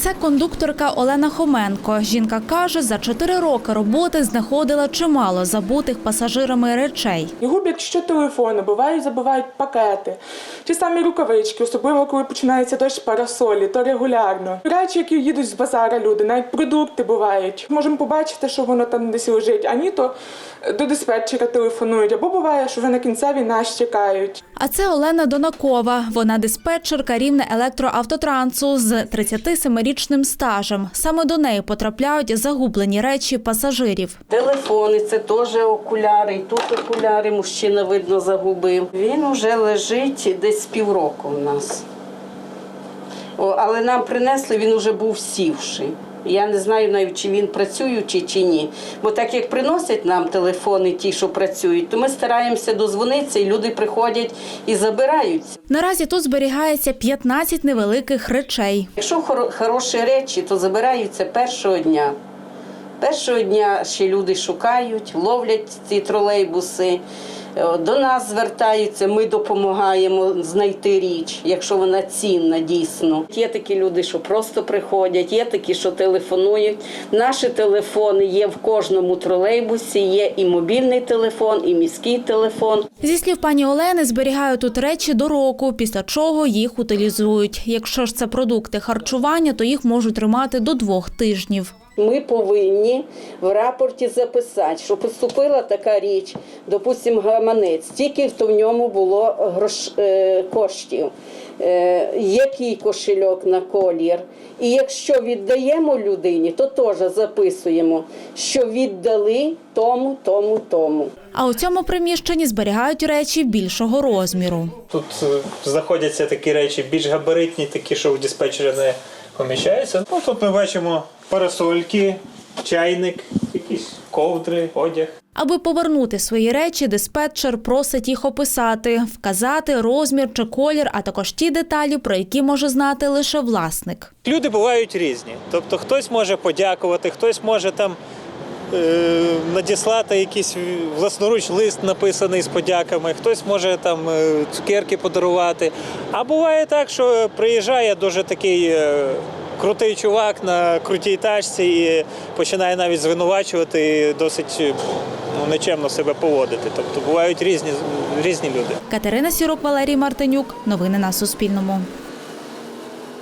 це кондукторка Олена Хоменко. Жінка каже, за чотири роки роботи знаходила чимало забутих пасажирами речей. І гублять ще телефони, бувають, забувають пакети. Ті самі рукавички, особливо коли починається дощ парасолі, то регулярно. Речі, які їдуть з базара люди, навіть продукти бувають. Можемо побачити, що воно там десь лежить, а ні, то до диспетчера телефонують. Або буває, що вже на кінцеві нас чекають. А це Олена Донакова. Вона диспетчерка рівне електроавтотрансу з 37-річним стажем. Саме до неї потрапляють загублені речі пасажирів. Телефони, це теж окуляри, тут окуляри мужчина, видно, загубив. Він вже лежить десь півроку в нас. Але нам принесли, він вже був сівший. Я не знаю навіть, чи він працюючий, чи ні. Бо так як приносять нам телефони, ті, що працюють, то ми стараємося дозвонитися, і люди приходять і забираються. Наразі тут зберігається 15 невеликих речей. Якщо хороші речі, то забираються першого дня. Першого дня ще люди шукають, ловлять ці тролейбуси, до нас звертаються, ми допомагаємо знайти річ, якщо вона цінна дійсно. Є такі люди, що просто приходять, є такі, що телефонують. Наші телефони є в кожному тролейбусі, є і мобільний телефон, і міський телефон. Зі слів пані Олени, зберігають тут речі до року, після чого їх утилізують. Якщо ж це продукти харчування, то їх можуть тримати до двох тижнів. Ми повинні в рапорті записати, що поступила така річ, допустимо, гаманець, тільки в в ньому було грош, е, коштів, е, який кошельок на колір. І якщо віддаємо людині, то теж записуємо, що віддали тому, тому, тому. А у цьому приміщенні зберігають речі більшого розміру. Тут е, знаходяться такі речі більш габаритні, такі, що в диспетчері не поміщаються. Ну, тут ми бачимо парасольки, чайник, якісь ковдри, одяг. Аби повернути свої речі, диспетчер просить їх описати, вказати розмір чи колір, а також ті деталі, про які може знати лише власник. Люди бувають різні. Тобто хтось може подякувати, хтось може там надіслати якийсь власноруч лист написаний з подяками, хтось може там е, цукерки подарувати. А буває так, що приїжджає дуже такий. е, Крутий чувак на крутій тачці і починає навіть звинувачувати і досить е, ну, нечемно себе поводити. Тобто бувають різні, різні люди. Катерина Сірок, Валерій Мартинюк. Новини на Суспільному.